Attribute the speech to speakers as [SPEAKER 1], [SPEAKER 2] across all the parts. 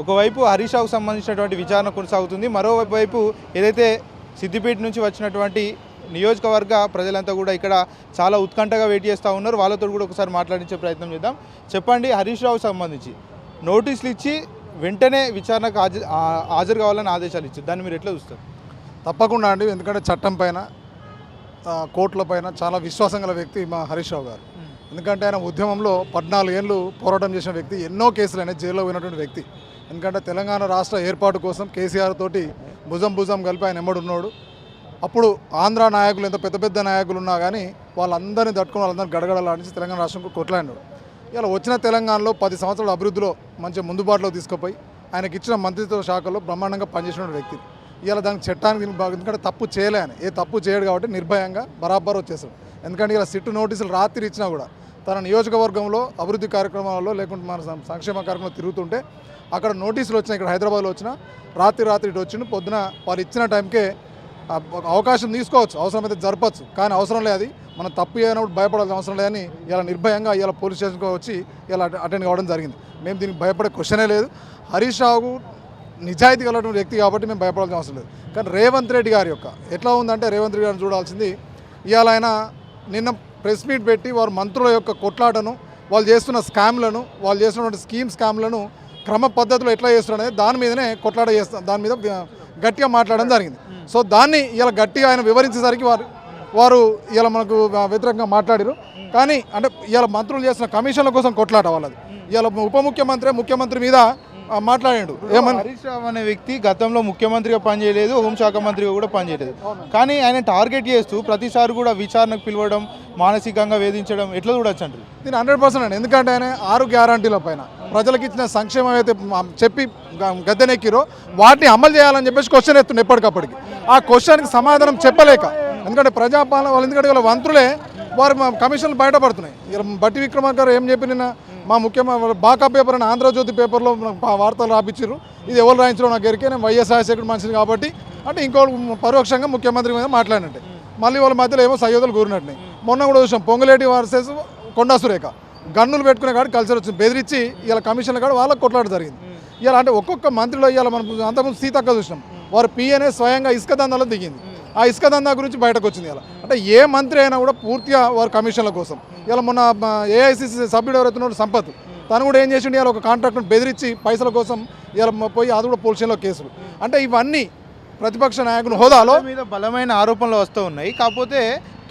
[SPEAKER 1] ఒకవైపు హరీష్ రావుకు సంబంధించినటువంటి విచారణ కొనసాగుతుంది మరోవైపు వైపు ఏదైతే సిద్దిపేట నుంచి వచ్చినటువంటి నియోజకవర్గ ప్రజలంతా కూడా ఇక్కడ చాలా ఉత్కంఠగా వెయిట్ చేస్తూ ఉన్నారు. వాళ్ళతో కూడా ఒకసారి మాట్లాడించే ప్రయత్నం చేద్దాం. చెప్పండి హరీష్ రావుకు సంబంధించి నోటీసులు ఇచ్చి వెంటనే విచారణకు హాజరు కావాలని ఆదేశాలు ఇచ్చారు. దాన్ని మీరు ఎట్లా చూస్తారు?
[SPEAKER 2] తప్పకుండా అండి. ఎందుకంటే చట్టం పైన కోర్టుల పైన చాలా విశ్వాసం గల వ్యక్తి మా హరీష్ రావు గారు. ఎందుకంటే ఆయన ఉద్యమంలో పద్నాలుగు ఏళ్ళు పోరాటం చేసిన వ్యక్తి ఎన్నో కేసులు అనేది జైల్లో పోయినటువంటి వ్యక్తి. ఎందుకంటే తెలంగాణ రాష్ట్ర ఏర్పాటు కోసం కేసీఆర్ తోటి భుజం భుజం కలిపి ఆయన ఎమ్మడున్నాడు అప్పుడు ఆంధ్ర నాయకులు ఎంత పెద్ద పెద్ద నాయకులు ఉన్నా కానీ వాళ్ళందరినీ తట్టుకుని వాళ్ళందరినీ గడగడలాడించి తెలంగాణ రాష్ట్రంకు కొట్లాడినాడు. ఇలా వచ్చిన తెలంగాణలో పది సంవత్సరాల అభివృద్ధిలో మంచి ముందుబాటులో తీసుకుపోయి ఆయనకి ఇచ్చిన మంత్రిత్వ శాఖలో బ్రహ్మాండంగా పనిచేసిన వ్యక్తి. ఇలా దానికి చట్టానికి ఎందుకంటే తప్పు చేయలే ఆయన. ఏ తప్పు చేయడు కాబట్టి నిర్భయంగా బరాబర్ వచ్చేసాడు. ఎందుకంటే ఇలా సిట్టు నోటీసులు రాత్రి ఇచ్చినా కూడా తన నియోజకవర్గంలో అభివృద్ధి కార్యక్రమాల్లో లేకుంటే మన సంక్షేమ కార్యక్రమంలో తిరుగుతుంటే అక్కడ నోటీసులు వచ్చినా ఇక్కడ హైదరాబాద్లో వచ్చిన రాత్రి రాత్రి ఇటు వచ్చిన పొద్దున వాళ్ళు ఇచ్చిన టైంకే అవకాశం తీసుకోవచ్చు అవసరమైతే జరపచ్చు కానీ అవసరం లేదు అది. మనం తప్పు చేయనప్పుడు భయపడాల్సిన అవసరం లేదని ఇలా నిర్భయంగా ఇలా పోలీస్ స్టేషన్కి వచ్చి ఇలా అటెండ్ కావడం జరిగింది. మేము దీనికి భయపడే క్వశ్చనే లేదు. హరీష్ రావు నిజాయితీ కలటువంటి వ్యక్తి కాబట్టి మేము భయపడాల్సిన అవసరం లేదు. కానీ రేవంత్ రెడ్డి గారి యొక్క ఎట్లా ఉందంటే రేవంత్ రెడ్డి గారిని చూడాల్సింది ఇవాళ ఆయన నిన్న ప్రెస్ మీట్ పెట్టి వారు మంత్రుల యొక్క కొట్లాటను వాళ్ళు చేస్తున్న స్కామ్లను వాళ్ళు చేస్తున్నటువంటి స్కీమ్ స్కామ్లను క్రమ పద్ధతిలో ఎట్లా చేస్తున్నారు అనేది దాని మీదనే కొట్లాట చేస్తాం దాని మీద గట్టిగా మాట్లాడడం జరిగింది. సో దాన్ని ఇలా గట్టిగా ఆయన వివరించేసరికి వారు వారు ఇలా మనకు వ్యతిరేకంగా మాట్లాడారు. కానీ అంటే ఇవాళ మంత్రులు చేసిన కమిషన్ల కోసం కొట్లాట వాళ్ళది. ఇలా ఉప ముఖ్యమంత్రి ముఖ్యమంత్రి మీద మాట్లాడాడు. ఏమని
[SPEAKER 1] హరీష్ రావు అనే వ్యక్తి గతంలో ముఖ్యమంత్రిగా పనిచేయలేదు హోంశాఖ మంత్రిగా కూడా పనిచేయలేదు. కానీ ఆయన టార్గెట్ చేస్తూ ప్రతిసారి కూడా విచారణకు పిలవడం మానసికంగా వేధించడం ఎట్లా చూడొచ్చు అంటారు
[SPEAKER 2] నేను హండ్రెడ్ పర్సెంట్ అండి. ఎందుకంటే ఆయన ఆరు గ్యారంటీల పైన ప్రజలకు ఇచ్చిన సంక్షేమం అయితే చెప్పి గద్దెనెక్కిరో వాటిని అమలు చేయాలని చెప్పేసి క్వశ్చన్ ఎత్తుండే ఎప్పటికప్పటికి. ఆ క్వశ్చన్కి సమాధానం చెప్పలేక. ఎందుకంటే ప్రజాపాలన వాళ్ళు ఎందుకంటే వాళ్ళ మంత్రులే వారు కమిషన్లు బయటపడుతున్నాయి. బట్టి విక్రమార్క గారు ఏం చెప్పి నిన్న మా ముఖ్యమంత్రి బాకా పేపర్ అని ఆంధ్రజ్యోతి పేపర్లో వార్తలు రాపించారు ఇది ఎవరు రాయించడం నాకు ఎరికే నేను వైఎస్ఆర్ రాజశేఖర్ మనిషిని కాబట్టి. అంటే ఇంకో పరోక్షంగా ముఖ్యమంత్రి మీద మాట్లాడినట్టే మళ్ళీ వాళ్ళ మధ్యలో ఏమో సయోధులు కూరినట్టు మొన్న కూడా చూసాం పొంగులేటి వర్సెస్ కొండా సురేఖ. గన్నులు పెట్టుకునే కాడ కలిసి వచ్చింది. బెదిరించి ఇలా కమిషన్ల కాడ వాళ్ళకి కొట్లాట జరిగింది. ఇలా అంటే ఒక్కొక్క మంత్రిలో ఇవాళ మనం అంతకుముందు సీతక్క చూసినాం. వారు పిఎన్ఏ స్వయంగా ఇసుక దందాలో దిగింది. ఆ ఇసుక దందా గురించి బయటకు వచ్చింది ఇలా. అంటే ఏ మంత్రి అయినా కూడా పూర్తిగా వారి కమిషన్ల కోసం. ఇలా మొన్న ఏఐసిసి సభ్యుడు ఎవరైతే సంపత్ తను కూడా ఏం చేసిండు ఇలా ఒక కాంట్రాక్ట్ను బెదిరించి పైసల కోసం ఇలా పోయి అది కూడా పోలీస్ కేసులు. అంటే ఇవన్నీ ప్రతిపక్ష నాయకుని హోదాలో
[SPEAKER 1] మీద బలమైన ఆరోపణలు వస్తూ ఉన్నాయి. కాకపోతే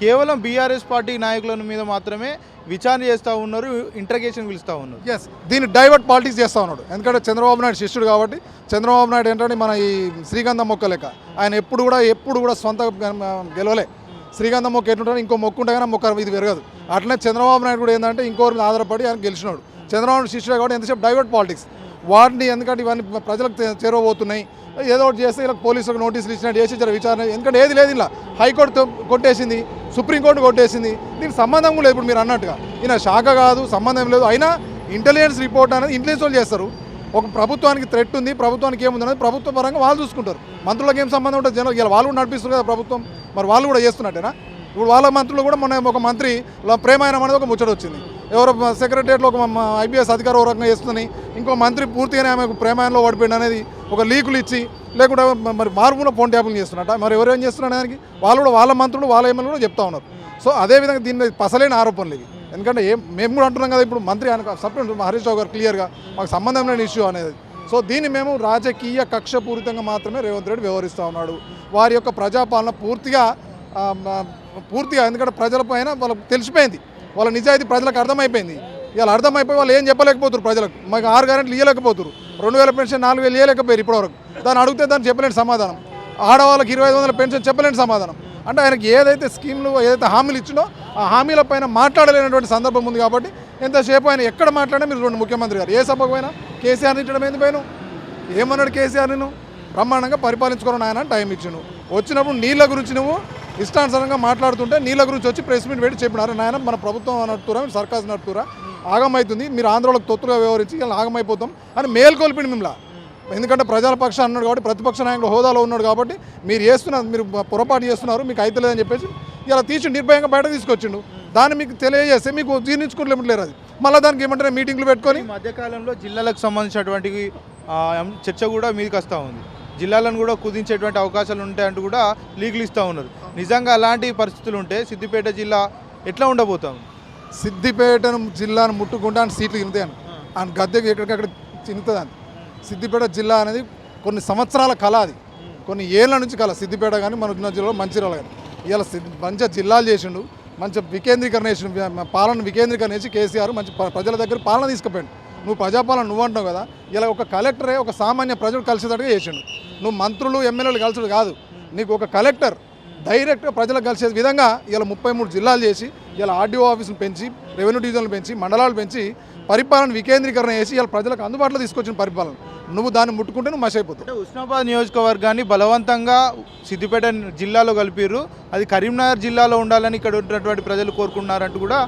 [SPEAKER 1] కేవలం బీఆర్ఎస్ పార్టీ నాయకుల మీద మాత్రమే విచారణ చేస్తూ ఉన్నారు ఇంటర్గేషన్ పిలుస్తూ ఉన్నారు.
[SPEAKER 2] ఎస్ దీన్ని డైవర్ట్ పాలిటిక్స్ చేస్తూ ఉన్నాడు. ఎందుకంటే చంద్రబాబు నాయుడు శిష్యుడు కాబట్టి చంద్రబాబు నాయుడు ఏంటంటే మన ఈ శ్రీగంధం మొక్క లెక్క. ఆయన ఎప్పుడు కూడా ఎప్పుడు కూడా సొంత గెలవలే. శ్రీగంధం మొక్క ఎట్లుంటారు ఇంకో మొక్క ఉంటే కానీ మొక్క ఇది పెరగదు. అట్లనే చంద్రబాబు నాయుడు కూడా ఏంటంటే ఇంకోరి ఆధారపడి ఆయన గెలిచినాడు. చంద్రబాబు నాయుడు కాబట్టి ఎంతసేపు డైవర్ట్ పాలిటిక్స్ వాటిని ఎందుకంటే ఇవన్నీ ప్రజలకు చేరవబోతున్నాయి ఏదో ఒకటి చేస్తే ఇలా పోలీసులకు నోటీసులు ఇచ్చినట్టు చేసి జర విచారణ. ఎందుకంటే ఏది లేదు ఇలా. హైకోర్టు కొట్టేసింది సుప్రీంకోర్టు కొట్టేసింది. దీనికి సంబంధం కూడా లేదు ఇప్పుడు మీరు అన్నట్టుగా. ఈయన శాఖ కాదు సంబంధం లేదు. అయినా ఇంటెలిజెన్స్ రిపోర్ట్ అనేది ఇంటెలిజెన్స్ వాళ్ళు చేస్తారు. ఒక ప్రభుత్వానికి థ్రెట్ ఉంది ప్రభుత్వానికి ఏముంది అనేది ప్రభుత్వ పరంగా వాళ్ళు చూసుకుంటారు. మంత్రులకు ఏం సంబంధం ఉంటుంది? జనం ఇలా వాళ్ళు కూడా నడిపిస్తారు కదా ప్రభుత్వం. మరి వాళ్ళు కూడా చేస్తున్నట్టేనా? ఇప్పుడు వాళ్ళ మంత్రులు కూడా మొన్న ఒక మంత్రి ప్రేమాయణం అనేది ఒక ముచ్చట వచ్చింది. ఎవరో సెక్రటరియట్లో ఒక ఐబీఎస్ అధికారి ఒక రకంగా చేస్తుందని ఇంకో మంత్రి పూర్తిగానే ఆమెకు ప్రేమాయంలో ఓడిపోయింది అనేది ఒక లీకులు ఇచ్చి లేకుంటే మరి మార్పులో ఫోన్ ట్యాపులు చేస్తున్నట్ట. మరి ఎవరు ఏం చేస్తున్నారు దానికి? వాళ్ళు కూడా వాళ్ళ మంత్రులు వాళ్ళ ఎమ్మెల్యేలు కూడా చెప్తా ఉన్నారు. సో అదేవిధంగా దీని మీద పసలేని ఆరోపణలు ఇవి. ఎందుకంటే ఏం మేము కూడా అంటున్నాం కదా ఇప్పుడు మంత్రి అనక సపరేట్ హరీష్ రావు గారు క్లియర్గా మాకు సంబంధం లేని ఇష్యూ అనేది. సో దీన్ని మేము రాజకీయ కక్షపూరితంగా మాత్రమే రేవంత్ రెడ్డి వ్యవహరిస్తూ ఉన్నాడు. వారి యొక్క ప్రజాపాలన పూర్తిగా పూర్తిగా ఎందుకంటే ప్రజల పైన వాళ్ళకి తెలిసిపోయింది. వాళ్ళ నిజాయితీ ప్రజలకు అర్థమైపోయింది. ఇవాళ అర్థమైపోయి వాళ్ళు ఏం చెప్పలేకపోతారు ప్రజలకు. మాకు ఆరు గ్యారెంట్లు ఇవ్వలేకపోతారు రెండు వేల పెన్షన్ నాలుగు వేలు ఇవ్వలేకపోయారు ఇప్పటివరకు. దాన్ని అడిగితే దాన్ని చెప్పలేని సమాధానం. ఆడవాళ్ళకి ఇరవై ఐదు వందల పెన్షన్ చెప్పలేని సమాధానం. అంటే ఆయనకి ఏదైతే స్కీమ్లు ఏదైతే హామీలు ఇచ్చినో ఆ హామీల పైన మాట్లాడలేనటువంటి సందర్భం ఉంది కాబట్టి ఎంతసేపు ఆయన ఎక్కడ మాట్లాడినా మీరు రెండు ముఖ్యమంత్రి గారు. ఏ సభకు పోయినా కేసీఆర్ ఇచ్చడం ఎందుకు పోయిన ఏమన్నాడు కేసీఆర్ నేను బ్రహ్మాండంగా పరిపాలించుకోవడం ఆయన టైం ఇచ్చాను వచ్చినప్పుడు నీళ్ళ గురించి నువ్వు ఇష్టానుసారంగా మాట్లాడుతుంటే నీళ్ళ గురించి వచ్చి ప్రెస్ మీట్ పెట్టి చెప్పినారు. నాయన మన ప్రభుత్వం నడుపుతురా మీరు సర్కార్ నడుపుతురా. ఆగమవుతుంది మీరు ఆంధ్రలోకి తొత్తుగా వ్యవహరించి ఇలా ఆగమైపోతాం. అని మేల్కొల్పిండి మిమ్మల్ని. ఎందుకంటే ప్రజల అన్నాడు కాబట్టి ప్రతిపక్ష నాయకుడు హోదాలో ఉన్నాడు కాబట్టి మీరు చేస్తున్నారు మీరు పొరపాటు చేస్తున్నారు మీకు అయితలేదని చెప్పేసి ఇలా తీసి నిర్భయంగా బయట తీసుకొచ్చిండు. దాన్ని మీకు తెలియజేస్తే మీకు జీర్ణించుకోలేరు అది. మళ్ళీ దానికి ఏమంటారు? మీటింగ్లు పెట్టుకొని
[SPEAKER 1] మధ్యకాలంలో జిల్లాలకు సంబంధించినటువంటి చర్చ కూడా మీకు వస్తూ ఉంది. జిల్లాలను కూడా కుదించేటువంటి అవకాశాలు ఉంటాయంటూ కూడా లీగులు ఇస్తూ ఉన్నారు. నిజంగా అలాంటి పరిస్థితులు ఉంటే సిద్దిపేట జిల్లా ఎట్లా ఉండబోతాం?
[SPEAKER 2] సిద్దిపేట జిల్లాను ముట్టుకుంటే ఆయన సీట్లు తింటాయని ఆయన గద్దెకి ఎక్కడికక్కడ తింటుందని సిద్దిపేట జిల్లా అనేది కొన్ని సంవత్సరాల కళ అది. కొన్ని ఏళ్ళ నుంచి కళ. సిద్దిపేట కానీ మన ఉన్న జిల్లాలో మంచిర్యాల కానీ ఇవాళ మంచిగా జిల్లాలు చేసిండు మంచి వికేంద్రీకరణ చేసిండు పాలన వికేంద్రీకరణ చేసి కేసీఆర్ మంచి ప్రజల దగ్గర పాలన తీసుకుపోయాడు. నువ్వు ప్రజాపాలన నువ్వు అంటావు కదా ఇలా ఒక కలెక్టరే ఒక సామాన్య ప్రజలు కలిసేటట్టుగా చేసిండు. నువ్వు మంత్రులు ఎమ్మెల్యేలు కలిసి కాదు. నీకు ఒక కలెక్టర్ డైరెక్ట్గా ప్రజలకు కలిసే విధంగా ఇలా ముప్పై మూడు జిల్లాలు చేసి ఇలా ఆర్డీఓ ఆఫీసులు పెంచి రెవెన్యూ డివిజన్లు పెంచి మండలాలు పెంచి పరిపాలన వికేంద్రీకరణ చేసి ఇలా ప్రజలకు అందుబాటులో తీసుకొచ్చిన పరిపాలన. నువ్వు దాన్ని ముట్టుకుంటే నువ్వు మసి అయిపోతావు.
[SPEAKER 1] ఉస్మాబాద్ నియోజకవర్గాన్ని బలవంతంగా సిద్దిపేట జిల్లాలో కలిపిర్రు. అది కరీంనగర్ జిల్లాలో ఉండాలని ఇక్కడ ఉన్నటువంటి ప్రజలు కోరుకున్నారంటూ కూడా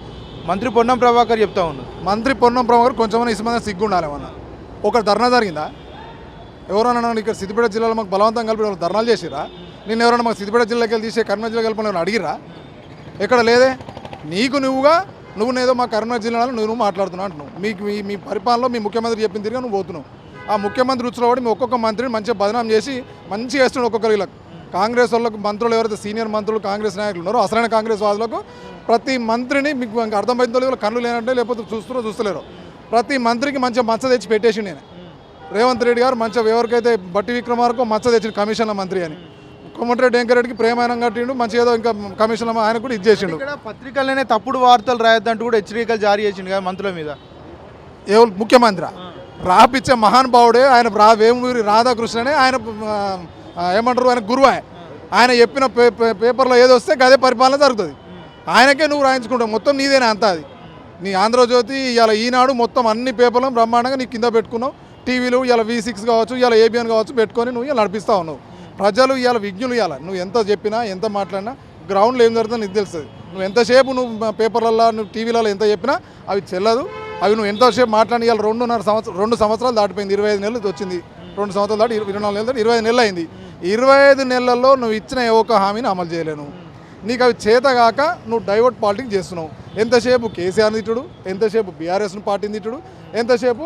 [SPEAKER 1] మంత్రి పొన్నం ప్రభాకర్ చెప్తా ఉన్నారు.
[SPEAKER 2] మంత్రి పొన్నం ప్రభాకర్ కొంచెం ఇసుమంది సిగ్గు ఉండాలి ఏమన్నా. ఒక ధర్నా జరిగిందా? ఎవరైనా ఇక్కడ సిద్దిపేట జిల్లాలో మాకు బలవంతం కలిపి వాళ్ళు ధర్నాలు చేసిరా? నేను ఎవరైనా మాకు సిద్దిపేట జిల్లాకి వెళ్ళి తీసే కరీంనగర్ జిల్లాకి వెళ్ళి అడిగిరా? ఎక్కడ లేదే? నీకు నువ్వుగా నువ్వు నేదో మా కరీంనగర్ జిల్లాలో నువ్వు నువ్వు మాట్లాడుతున్నావు అంటున్నావు. మీకు మీ మీ పరిపాలనలో మీ ముఖ్యమంత్రి చెప్పిన తిరిగి నువ్వు పోతున్నావు. ఆ ముఖ్యమంత్రి రుచిలో పడి మీ ఒక్కొక్క మంత్రిని మంచిగా బదనాం చేసి మంచిగా వేస్తున్నాడు ఒక్కొక్కరు కాంగ్రెస్ వాళ్ళకు మంత్రులు ఎవరైతే సీనియర్ మంత్రులు కాంగ్రెస్ నాయకులు ఉన్నారో అసలైన కాంగ్రెస్ వాదులకు ప్రతి మంత్రిని మీకు ఇంకా అర్థమైందో లేదో కళ్ళు లేనంటే లేకపోతే చూస్తున్నారో చూస్తలేరు. ప్రతి మంత్రికి మంచిగా మచ్చ తెచ్చి పెట్టేసి నేను రేవంత్ రెడ్డి గారు మంచిగా ఎవరికైతే బట్టి విక్రమార్కో మచ్చ తెచ్చిన కమిషన్ల మంత్రి అని. కోమటిరెడ్డి వెంకరెడ్డికి ప్రేమాయణం కట్టిండు మంచిగా ఏదో ఇంకా కమిషన్ల ఆయన కూడా ఇది చేసిండు.
[SPEAKER 1] పత్రికలనే తప్పుడు వార్తలు రాయొద్దంటూ కూడా హెచ్చరికలు జారీ చేసిండు కదా మంత్రుల మీద?
[SPEAKER 2] ఎవరు ముఖ్యమంత్రి? రాపిచ్చే మహానుభావుడే ఆయన రా వేమూరి రాధాకృష్ణనే ఆయన ఏమంటారు? ఆయన గురువే. ఆయన చెప్పిన పేపర్లో ఏది వస్తే అదే పరిపాలన జరుగుతుంది. ఆయనకే నువ్వు రాయించుకుంటావు. మొత్తం నీదేనా అంతా అది? నీ ఆంధ్రజ్యోతి ఇలా ఈనాడు మొత్తం అన్ని పేపర్లను బ్రహ్మాండంగా నీ కింద పెట్టుకున్నావు. టీవీలు ఇలా వి సిక్స్ కావచ్చు ఇలా ఏబిఎన్ కావచ్చు పెట్టుకొని నువ్వు ఇలా నడిపిస్తూ ఉన్నావు. ప్రజలు ఇవాళ విజ్ఞులు ఇవాళ. నువ్వు ఎంత చెప్పినా ఎంత మాట్లాడినా గ్రౌండ్లో ఏం జరుగుతుందో నీకు తెలుస్తుంది. నువ్వు ఎంతసేపు నువ్వు పేపర్లలో నువ్వు టీవీలలో ఎంత చెప్పినా అవి చెల్లదు. అవి నువ్వు ఎంతసేపు మాట్లాడి ఇవాళ రెండున్నర సంవత్సరం రెండు సంవత్సరాలు దాటిపోయింది. ఇరవై ఐదు నెలలు వచ్చింది. రెండు సంవత్సరాలు దాటి ఇరవై నాలుగు నెలలు దాటి ఇరవై ఐదు నెలలు అయింది. ఇరవై ఐదు నెలల్లో నువ్వు ఇచ్చిన ఏ ఒక్క హామీని అమలు చేయలేను నీకు అవి చేతగాక నువ్వు డైవర్ట్ పాలిటిక్స్ చేస్తున్నావు. ఎంతసేపు కేసీఆర్ తిట్టుడు? ఎంతసేపు బీఆర్ఎస్ను పార్టీని తిట్టుడు? ఎంతసేపు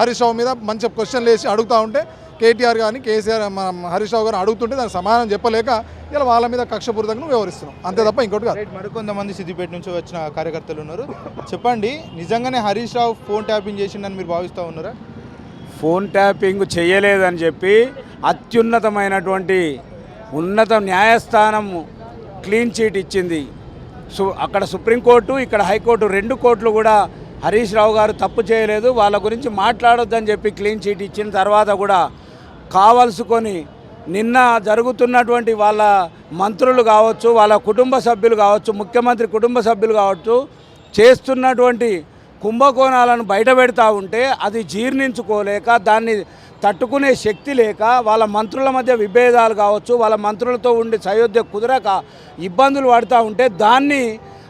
[SPEAKER 2] హరీష్ రావు మీద మంచి క్వశ్చన్లు వేసి అడుగుతూ ఉంటే కేటీఆర్ కానీ కేసీఆర్ మన హరీష్ రావు గారిని అడుగుతుంటే దానికి సమాధానం చెప్పలేక ఇలా వాళ్ళ మీద కక్షపూరితంగా నువ్వు వివరిస్తున్నావు అంతే తప్ప ఇంకోటి కాదు.
[SPEAKER 1] మరికొంతమంది సిద్దిపేట నుంచి వచ్చిన కార్యకర్తలు ఉన్నారు. చెప్పండి నిజంగానే హరీష్ రావు ఫోన్ ట్యాపింగ్ చేసిండని మీరు భావిస్తూ ఉన్నారా?
[SPEAKER 3] ఫోన్ ట్యాపింగ్ చేయలేదని చెప్పి అత్యున్నతమైనటువంటి ఉన్నత న్యాయస్థానం క్లీన్ చీట్ ఇచ్చింది. సు అక్కడ సుప్రీంకోర్టు ఇక్కడ హైకోర్టు రెండు కోర్టులు కూడా హరీష్ రావు గారు తప్పు చేయలేదు. వాళ్ళ గురించి మాట్లాడొద్దని చెప్పి క్లీన్ చీట్ ఇచ్చిన తర్వాత కూడా కావలసుకొని నిన్న జరుగుతున్నటువంటి వాళ్ళ మంత్రులు కావచ్చు వాళ్ళ కుటుంబ సభ్యులు కావచ్చు ముఖ్యమంత్రి కుటుంబ సభ్యులు కావచ్చు చేస్తున్నటువంటి కుంభకోణాలను బయట పెడతా ఉంటే అది జీర్ణించుకోలేక దాన్ని తట్టుకునే శక్తి లేక వాళ్ళ మంత్రుల మధ్య విభేదాలు కావచ్చు వాళ్ళ మంత్రులతో ఉండి సయోధ్య కుదరక ఇబ్బందులు పడుతూ ఉంటే దాన్ని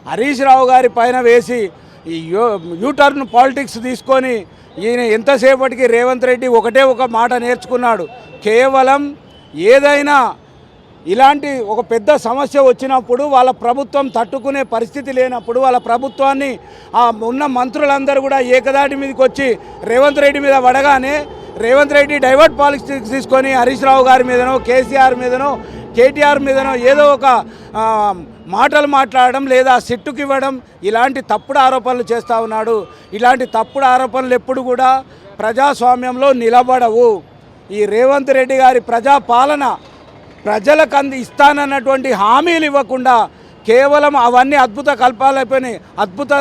[SPEAKER 3] హరీష్ రావు గారి పైన వేసి ఈ యూ యూటర్న్ పాలిటిక్స్ తీసుకొని ఈయన ఎంతసేపటికి రేవంత్ రెడ్డి ఒకటే ఒక మాట నేర్చుకున్నాడు. కేవలం ఏదైనా ఇలాంటి ఒక పెద్ద సమస్య వచ్చినప్పుడు వాళ్ళ ప్రభుత్వం తట్టుకునే పరిస్థితి లేనప్పుడు వాళ్ళ ప్రభుత్వాన్ని ఆ ఉన్న మంత్రులందరూ కూడా ఏకదాటి మీదకి వచ్చి రేవంత్ రెడ్డి మీద పడగానే రేవంత్ రెడ్డి డైవర్ట్ పాలిటిక్స్ తీసుకొని హరీష్ రావు గారి మీదనో కేసీఆర్ మీదనో కేటీఆర్ మీదనో ఏదో ఒక మాటలు మాట్లాడడం లేదా సిట్టుకి ఇవ్వడం ఇలాంటి తప్పుడు ఆరోపణలు చేస్తూ ఉన్నాడు. ఇలాంటి తప్పుడు ఆరోపణలు ఎప్పుడు కూడా ప్రజాస్వామ్యంలో నిలబడవు. ఈ రేవంత్ రెడ్డి గారి ప్రజాపాలన ప్రజలకు అంది ఇస్తానన్నటువంటి హామీలు ఇవ్వకుండా కేవలం అవన్నీ అద్భుత కల్పాలైపోయినాయి అద్భుత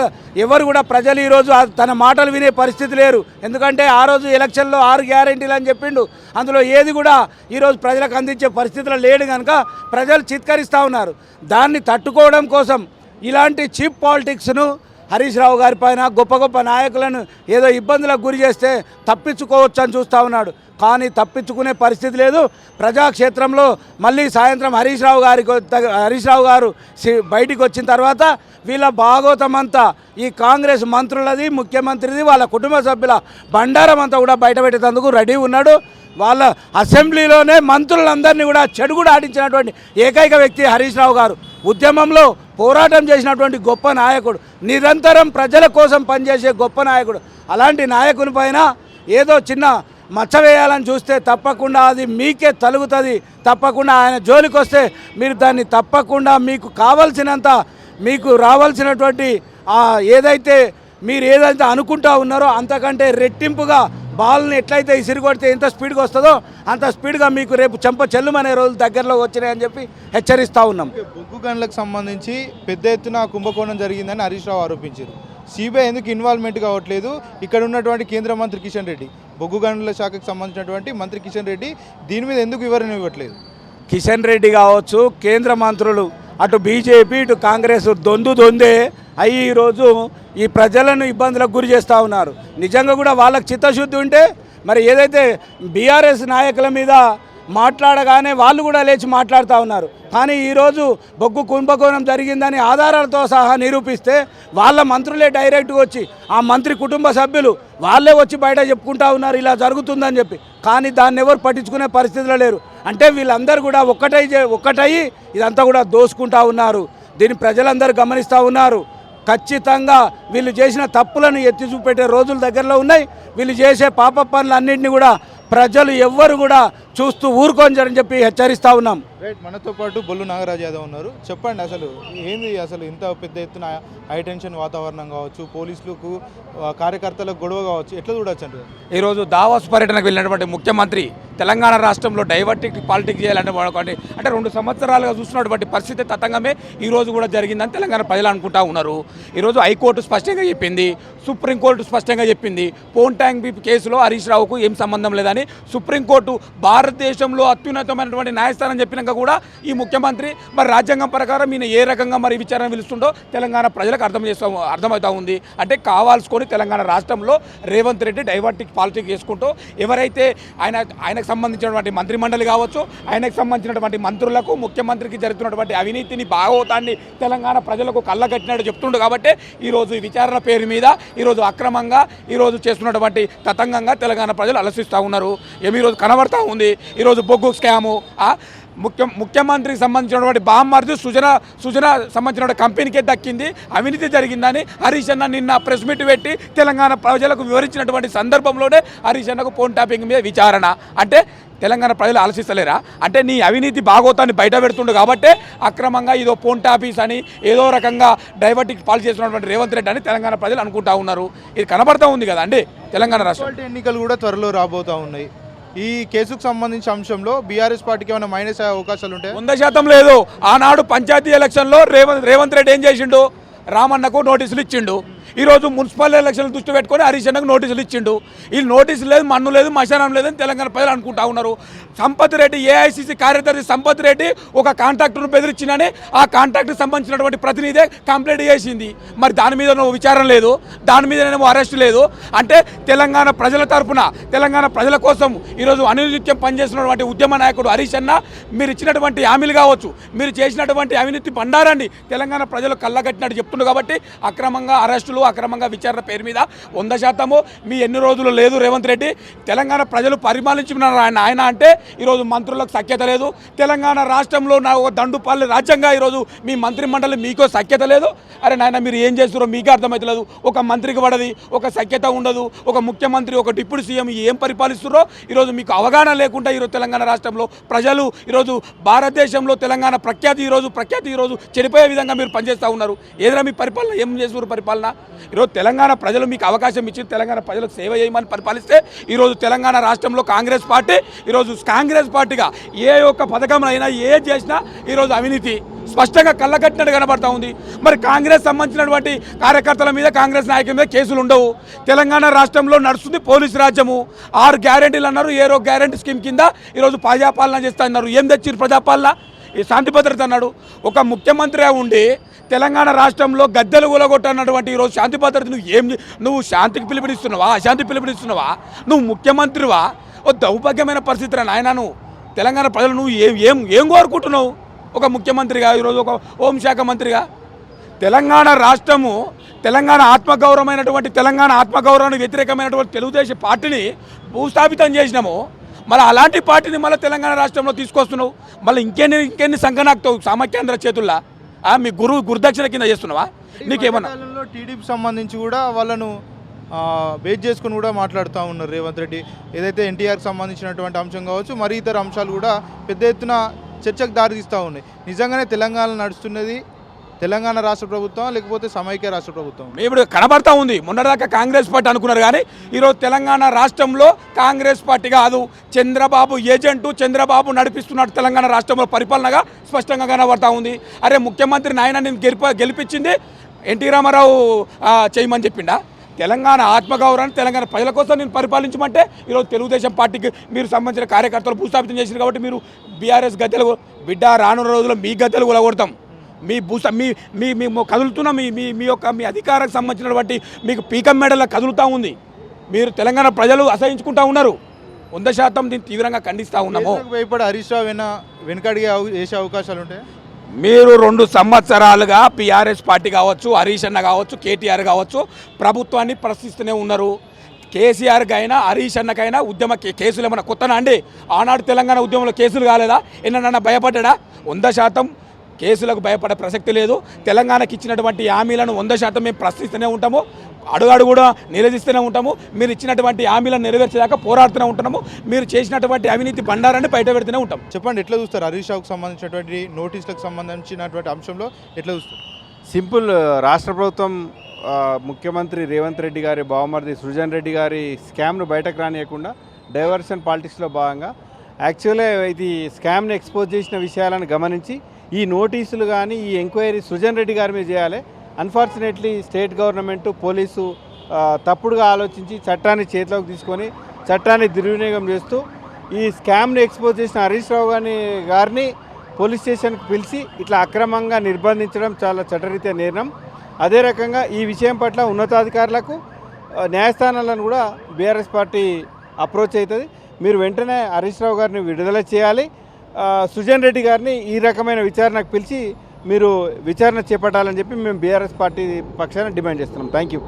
[SPEAKER 3] ఎవరు కూడా ప్రజలు ఈరోజు తన మాటలు వినే పరిస్థితి లేరు. ఎందుకంటే ఆ రోజు ఎలక్షన్లో ఆరు గ్యారెంటీలు అని చెప్పిండు. అందులో ఏది కూడా ఈరోజు ప్రజలకు అందించే పరిస్థితిలో లేడు కనుక ప్రజలు చిత్కరిస్తూ ఉన్నారు. దాన్ని తట్టుకోవడం కోసం ఇలాంటి చీప్ పాలిటిక్స్ను హరీష్ రావు గారి పైన గొప్ప గొప్ప నాయకులను ఏదో ఇబ్బందులకు గురి చేస్తే తప్పించుకోవచ్చు అని చూస్తూ ఉన్నాడు. కానీ తప్పించుకునే పరిస్థితి లేదు. ప్రజాక్షేత్రంలో మళ్ళీ సాయంత్రం హరీష్ రావు గారికి హరీష్ రావు గారు బయటికి వచ్చిన తర్వాత వీళ్ళ భాగోతం అంతా ఈ కాంగ్రెస్ మంత్రులది ముఖ్యమంత్రిది వాళ్ళ కుటుంబ సభ్యుల బండారం అంతా కూడా బయటపెట్టేందుకు రెడీ ఉన్నాడు. వాళ్ళ అసెంబ్లీలోనే మంత్రులందరినీ కూడా చెడు కూడా ఆడించినటువంటి ఏకైక వ్యక్తి హరీష్ రావు గారు. ఉద్యమంలో పోరాటం చేసినటువంటి గొప్ప నాయకుడు నిరంతరం ప్రజల కోసం పనిచేసే గొప్ప నాయకుడు. అలాంటి నాయకుని పైన ఏదో చిన్న మచ్చ వేయాలని చూస్తే తప్పకుండా అది మీకే తలుగుతుంది. తప్పకుండా ఆయన జోలికి వస్తే మీరు దాన్ని తప్పకుండా మీకు కావలసినంత మీకు రావాల్సినటువంటి ఏదైతే మీరు ఏదైతే అనుకుంటా ఉన్నారో అంతకంటే రెట్టింపుగా బాల్ని ఎట్లయితే ఇసిరి కొడితే ఎంత స్పీడ్గా వస్తుందో అంత స్పీడ్గా మీకు రేపు చెంప చెల్లుమనే రోజులు దగ్గరలో వచ్చినాయని చెప్పి హెచ్చరిస్తూ ఉన్నాం.
[SPEAKER 1] బొగ్గు గనులకు సంబంధించి పెద్ద ఎత్తున కుంభకోణం జరిగిందని హరీష్ రావు ఆరోపించారు. సిబిఐ ఎందుకు ఇన్వాల్వ్మెంట్ కావట్లేదు? ఇక్కడ ఉన్నటువంటి కేంద్ర మంత్రి కిషన్ రెడ్డి బొగ్గు గనుల శాఖకు సంబంధించినటువంటి మంత్రి కిషన్ రెడ్డి దీని మీద ఎందుకు వివరణ ఇవ్వట్లేదు?
[SPEAKER 3] కిషన్ రెడ్డి కావచ్చు కేంద్ర మంత్రులు అటు బీజేపీ ఇటు కాంగ్రెస్ దొందు దొందే అవి ఈరోజు ఈ ప్రజలను ఇబ్బందులకు గురి చేస్తూ ఉన్నారు. నిజంగా కూడా వాళ్ళకి చిత్తశుద్ధి ఉంటే మరి ఏదైతే బీఆర్ఎస్ నాయకుల మీద మాట్లాడగానే వాళ్ళు కూడా లేచి మాట్లాడుతూ ఉన్నారు. కానీ ఈరోజు బొగ్గు కుంభకోణం జరిగిందని ఆధారాలతో సహా నిరూపిస్తే వాళ్ళ మంత్రులే డైరెక్ట్గా వచ్చి ఆ మంత్రి కుటుంబ సభ్యులు వాళ్ళే వచ్చి బయట చెప్పుకుంటా ఉన్నారు ఇలా జరుగుతుందని చెప్పి. కానీ దాన్ని ఎవరు పట్టించుకునే పరిస్థితిలో లేరు. అంటే వీళ్ళందరూ కూడా ఒక్కటై చే- ఒక్కటయి ఇదంతా కూడా దోసుకుంటా ఉన్నారు. దీన్ని ప్రజలందరూ గమనిస్తూ ఉన్నారు. ఖచ్చితంగా వీళ్ళు చేసిన తప్పులను ఎత్తి చూపెట్టే రోజులు దగ్గరలో ఉన్నాయి. వీళ్ళు చేసే పాప పనులన్నింటినీ కూడా ప్రజలు ఎవ్వరు కూడా చూస్తూ ఊరుకోంజరని చెప్పి హెచ్చరిస్తూ ఉన్నాం.
[SPEAKER 1] రైట్ మనతో పాటు బొల్లు నాగరాజ్ యాదవ్ ఉన్నారు. చెప్పండి అసలు ఏంది అసలు ఇంత పెద్ద ఎత్తున హై టెన్షన్ వాతావరణం కావచ్చు పోలీసులకు కార్యకర్తలకు గొడవ కావచ్చు ఎట్లా చూడొచ్చు అంటారు?
[SPEAKER 4] ఈరోజు దావాస్ పర్యటనకు వెళ్ళినటువంటి ముఖ్యమంత్రి తెలంగాణ రాష్ట్రంలో డైవర్టిక్ పాలిటిక్స్ చేయాలంటే వాడుకోండి అంటే రెండు సంవత్సరాలుగా చూస్తున్నటువంటి పరిస్థితి తతంగమే ఈ రోజు కూడా జరిగిందని తెలంగాణ ప్రజలు అనుకుంటా ఉన్నారు. ఈరోజు హైకోర్టు స్పష్టంగా చెప్పింది సుప్రీంకోర్టు స్పష్టంగా చెప్పింది పోన్ ట్యాంక్ బీప్ కేసులో హరీష్ రావుకు ఏం సంబంధం లేదని సుప్రీంకోర్టు భారతదేశంలో అత్యున్నతమైనటువంటి న్యాయస్థానం చెప్పినాక కూడా ఈ ముఖ్యమంత్రి మరి రాజ్యాంగం ప్రకారం ఈయన ఏ రకంగా మరి విచారణ పిలుస్తుండో తెలంగాణ ప్రజలకు అర్థం చేస్తూ అర్థమవుతూ ఉంది. అంటే కావాల్సుకొని తెలంగాణ రాష్ట్రంలో రేవంత్ రెడ్డి డైవర్టిక్ పాలిటిక్స్ చేసుకుంటూ ఎవరైతే ఆయన ఆయనకు సంబంధించినటువంటి మంత్రి మండలి కావచ్చు ఆయనకు సంబంధించినటువంటి మంత్రులకు ముఖ్యమంత్రికి జరుగుతున్నటువంటి అవినీతిని భాగవతాన్ని తెలంగాణ ప్రజలకు కళ్ళగట్టినట్టు చెప్తుండు కాబట్టి ఈరోజు ఈ విచారణ పేరు మీద ఈరోజు అక్రమంగా ఈరోజు చేస్తున్నటువంటి తతంగంగా తెలంగాణ ప్రజలు అలసిస్తూ ఉన్నారు. ఏమి ఈరోజు కనబడతా ఉంది? ఈరోజు బొగ్గు స్కాము ముఖ్య ముఖ్యమంత్రికి సంబంధించినటువంటి బామ్మర్ది సుజన సుజన సంబంధించిన కంపెనీకే దక్కింది. అవినీతి జరిగిందని హరీష్ అన్న నిన్న ప్రెస్ మీట్ పెట్టి తెలంగాణ ప్రజలకు వివరించినటువంటి సందర్భంలోనే హరీష్ అన్నకు ఫోన్ టాపింగ్ మీద విచారణ. అంటే తెలంగాణ ప్రజలు ఆలోచిస్తలేరా? అంటే నీ అవినీతి భాగోతాన్ని బయట పెడుతుండు కాబట్టే అక్రమంగా ఇదో ఫోన్ టాపీస్ అని ఏదో రకంగా డైవర్టిక్ పాలు చేస్తున్నటువంటి రేవంత్ రెడ్డి అని తెలంగాణ ప్రజలు అనుకుంటా ఉన్నారు. ఇది కనబడతా ఉంది కదండి తెలంగాణ రాష్ట్రం.
[SPEAKER 1] ఎన్నికలు కూడా త్వరలో రాబోతూ ఉన్నాయి. ఈ కేసుకు సంబంధించిన అంశంలో బీఆర్ఎస్ పార్టీకి ఏమైనా మైనస్ అయ్యే అవకాశాలు ఉంటాయి
[SPEAKER 3] వంద శాతం లేదు. ఆనాడు పంచాయతీ ఎలక్షన్లో రేవంత్ రేవంత్ రెడ్డి ఏం చేసిండు? రామన్నకు నోటీసులు ఇచ్చిండు. ఈరోజు మున్సిపల్ ఎలక్షన్లు దృష్టి పెట్టుకొని హరీష్ అన్నకు నోటీసులు ఇచ్చిండు. ఈ నోటీసు లేదు మన్ను లేదు మశానం లేదని తెలంగాణ ప్రజలు అనుకుంటా ఉన్నారు. సంపత్ రెడ్డి ఏఐసిసి కార్యదర్శి సంపత్ రెడ్డి ఒక కాంట్రాక్టర్ను బెదిరించినని ఆ కాంట్రాక్ట్కి సంబంధించినటువంటి ప్రతినిధి కంప్లైంట్ చేసింది. మరి దాని మీద విచారణ లేదు దాని మీద అరెస్ట్ లేదు. అంటే తెలంగాణ ప్రజల తరపున తెలంగాణ ప్రజల కోసం ఈరోజు అనునిత్యం పనిచేస్తున్నటువంటి ఉద్యమ నాయకుడు హరీష్ అన్న మీరు ఇచ్చినటువంటి హామీలు కావచ్చు మీరు చేసినటువంటి అవినీతి బండారాన్ని తెలంగాణ ప్రజలు కళ్ళగట్టినట్టు చెప్తుండ్రు కాబట్టి అక్రమంగా అరెస్టులు అక్రమంగా విచారణ పేరు మీద వంద శాతము మీ ఎన్ని రోజులు లేదు రేవంత్ రెడ్డి. తెలంగాణ ప్రజలు పరిపాలించుకున్నారు ఆయన. ఆయన అంటే ఈరోజు మంత్రులకు సఖ్యత లేదు. తెలంగాణ రాష్ట్రంలో నా ఒక దండుపల్లి రాజ్యంగా ఈరోజు మీ మంత్రి మండలి మీకో సఖ్యత లేదు. అరే నాయన మీరు ఏం చేస్తున్నారో మీకు అర్థమవుతలేదు ఒక మంత్రికి పడది ఒక సఖ్యత ఉండదు ఒక ముఖ్యమంత్రి ఒక డిప్యూటీ సీఎం ఏం పరిపాలిస్తున్నారో ఈరోజు మీకు అవగాహన లేకుండా ఈరోజు తెలంగాణ రాష్ట్రంలో ప్రజలు ఈరోజు భారతదేశంలో తెలంగాణ ప్రఖ్యాతి ఈరోజు ప్రఖ్యాతి ఈరోజు చెడిపోయే విధంగా మీరు పనిచేస్తూ ఉన్నారు. ఏదైనా మీ పరిపాలన ఏం చేస్తున్నారు పరిపాలన? ఈరోజు తెలంగాణ ప్రజలు మీకు అవకాశం ఇచ్చి తెలంగాణ ప్రజలకు సేవ చేయమని పరిపాలిస్తే ఈరోజు తెలంగాణ రాష్ట్రంలో కాంగ్రెస్ పార్టీ ఈరోజు కాంగ్రెస్ పార్టీగా ఏ ఒక్క పథకం అయినా ఏ చేసినా ఈరోజు అవినీతి. స్పష్టంగా కళ్ళకట్టినట్టు కనబడతా ఉంది. మరి కాంగ్రెస్ సంబంధించినటువంటి కార్యకర్తల మీద కాంగ్రెస్ నాయకుల మీద కేసులు ఉండవు. తెలంగాణ రాష్ట్రంలో నడుస్తుంది పోలీసు రాజ్యము. ఆరు గ్యారెంటీలు అన్నారు ఏరో గ్యారెంటీ స్కీమ్ కింద ఈరోజు ప్రజాపాలన చేస్తా అన్నారు. ఏం తెచ్చిరు ప్రజాపాలన? ఈ శాంతి భద్రత అన్నాడు. ఒక ముఖ్యమంత్రి ఉండి తెలంగాణ రాష్ట్రంలో గద్దెలు కూలగొట్టన్నటువంటి ఈరోజు శాంతి భద్రత నువ్వు ఏం నువ్వు శాంతికి పిలుపునిస్తున్నావా? అశాంతి పిలుపునిస్తున్నావా? నువ్వు ముఖ్యమంత్రివా? ఓ దౌర్భాగ్యమైన పరిస్థితి నాయన నువ్వు. తెలంగాణ ప్రజలు నువ్వు ఏం ఏం ఏం కోరుకుంటున్నావు? ఒక ముఖ్యమంత్రిగా ఈరోజు ఒక హోంశాఖ మంత్రిగా. తెలంగాణ రాష్ట్రము తెలంగాణ ఆత్మగౌరవమైనటువంటి తెలంగాణ ఆత్మగౌరవానికి వ్యతిరేకమైనటువంటి తెలుగుదేశం పార్టీని భూస్థాపితం చేసినాము. మళ్ళీ అలాంటి పార్టీని మళ్ళీ తెలంగాణ రాష్ట్రంలో తీసుకొస్తున్నావు? మళ్ళీ ఇంకెన్ని ఇంకెన్ని సంఘనాక్తావు సామఖ్యాంధ్ర చేతుల్లా? మీ గురువు గురుదక్షిణ కింద చేస్తున్నావా? నీకేమన్నా?
[SPEAKER 1] టీడీపీ సంబంధించి కూడా వాళ్ళను బేస్ చేసుకుని కూడా మాట్లాడుతూ ఉన్నారు రేవంత్ రెడ్డి. ఏదైతే ఎన్టీఆర్కి సంబంధించినటువంటి అంశం కావచ్చు మరి ఇతర అంశాలు కూడా పెద్ద ఎత్తున చర్చకు దారితీస్తూ ఉన్నాయి. నిజంగానే తెలంగాణ నడుస్తున్నది తెలంగాణ రాష్ట్ర ప్రభుత్వం లేకపోతే సమైక్య రాష్ట్ర ప్రభుత్వం?
[SPEAKER 4] ఇప్పుడు కనబడతా ఉంది. మొన్నటిదాకా కాంగ్రెస్ పార్టీ అనుకున్నారు కానీ ఈరోజు తెలంగాణ రాష్ట్రంలో కాంగ్రెస్ పార్టీ కాదు. చంద్రబాబు ఏజెంటు చంద్రబాబు నడిపిస్తున్నాడు తెలంగాణ రాష్ట్రంలో పరిపాలనగా స్పష్టంగా కనబడతా ఉంది. అరే ముఖ్యమంత్రి నాయన నేను గెలిప గెలిపించింది ఎన్టీ రామారావు చేయమని చెప్పిండా? తెలంగాణ ఆత్మగౌరవాన్ని తెలంగాణ ప్రజల కోసం నేను పరిపాలించమంటే ఈరోజు తెలుగుదేశం పార్టీకి మీరు సంబంధించిన కార్యకర్తలు భూస్థాపితం చేశారు కాబట్టి మీరు బీఆర్ఎస్ గద్దెలు బిడ్డ రానున్న రోజుల్లో మీ గద్దెలు కొడతాం మీ భూస మీ మీ మీ మొ- కదులుతున్న మీ మీ మీ యొక్క మీ అధికారానికి సంబంధించినటువంటి మీకు పీకం మెడల కదులుతూ ఉంది. మీరు తెలంగాణ ప్రజలు అసహించుకుంటా ఉన్నారు. వంద శాతం దీన్ని తీవ్రంగా ఖండిస్తూ ఉన్నాము.
[SPEAKER 1] భయపడి హరీష్ రావు వెన వెనకడిగే వేసే అవకాశాలు ఉంటాయి
[SPEAKER 4] మీరు రెండు సంవత్సరాలుగా పిఆర్ఎస్ పార్టీ కావచ్చు హరీష్ అన్న కావచ్చు కేటీఆర్ కావచ్చు ప్రభుత్వాన్ని ప్రశ్నిస్తూనే ఉన్నారు. కేసీఆర్కి అయినా హరీష్ అన్నకైనా ఉద్యమ కేసులు ఏమైనా కొత్తనా అండి? ఆనాడు తెలంగాణ ఉద్యమంలో కేసులు కాలేదా? ఎన్నన్నా భయపడ్డా వంద శాతం కేసులకు భయపడే ప్రసక్తి లేదు. తెలంగాణకి ఇచ్చినటువంటి హామీలను వంద శాతం మేము ప్రశ్నిస్తూనే ఉంటాము. అడుగడు కూడా నిలదీస్తూనే ఉంటాము. మీరు ఇచ్చినటువంటి హామీలను నెరవేర్చేదాకా పోరాడుతూనే ఉంటున్నాము. మీరు చేసినటువంటి అవినీతి బండారాన్ని బయట పెడుతూనే ఉంటాం
[SPEAKER 1] చెప్పండి ఎట్లా చూస్తారు? హరీష్ రావుకు సంబంధించినటువంటి నోటీసులకు సంబంధించినటువంటి అంశంలో ఎట్లా చూస్తారు?
[SPEAKER 5] సింపుల్ రాష్ట్ర ప్రభుత్వం ముఖ్యమంత్రి రేవంత్ రెడ్డి గారి బావమరిది సృజన్ రెడ్డి గారి స్కామ్ను బయటకు రానియకుండా డైవర్షన్ పాలిటిక్స్లో భాగంగా యాక్చువల్లీ ఇది స్కామ్ని ఎక్స్పోజ్ చేసిన విషయాలను గమనించి ఈ నోటీసులు కానీ ఈ ఎంక్వైరీ సుజన్ రెడ్డి గారి మీద చేయాలి. అన్ఫార్చునేట్లీ స్టేట్ గవర్నమెంట్ పోలీసు తప్పుడుగా ఆలోచించి చట్టాన్ని చేతిలోకి తీసుకొని చట్టాన్ని దుర్వినియోగం చేస్తూ ఈ స్కామ్ని ఎక్స్పోజ్ చేసిన హరీష్ రావు గారిని గారిని పోలీస్ స్టేషన్కి పిలిచి ఇట్లా అక్రమంగా నిర్బంధించడం చాలా చట్టరీత్యా నిర్ణయం అదే రకంగా ఈ విషయం పట్ల ఉన్నతాధికారులకు న్యాయస్థానాలను కూడా బీఆర్ఎస్ పార్టీ అప్రోచ్ అవుతుంది. మీరు వెంటనే హరీష్ రావు గారిని విడుదల చేయాలి. సుజన్ రెడ్డి గారిని ఈ రకమైన విచారణకు పిలిచి మీరు విచారణ చేపట్టాలని చెప్పి మేము బీఆర్ఎస్ పార్టీ పక్షాన డిమాండ్ చేస్తున్నాం. Thank you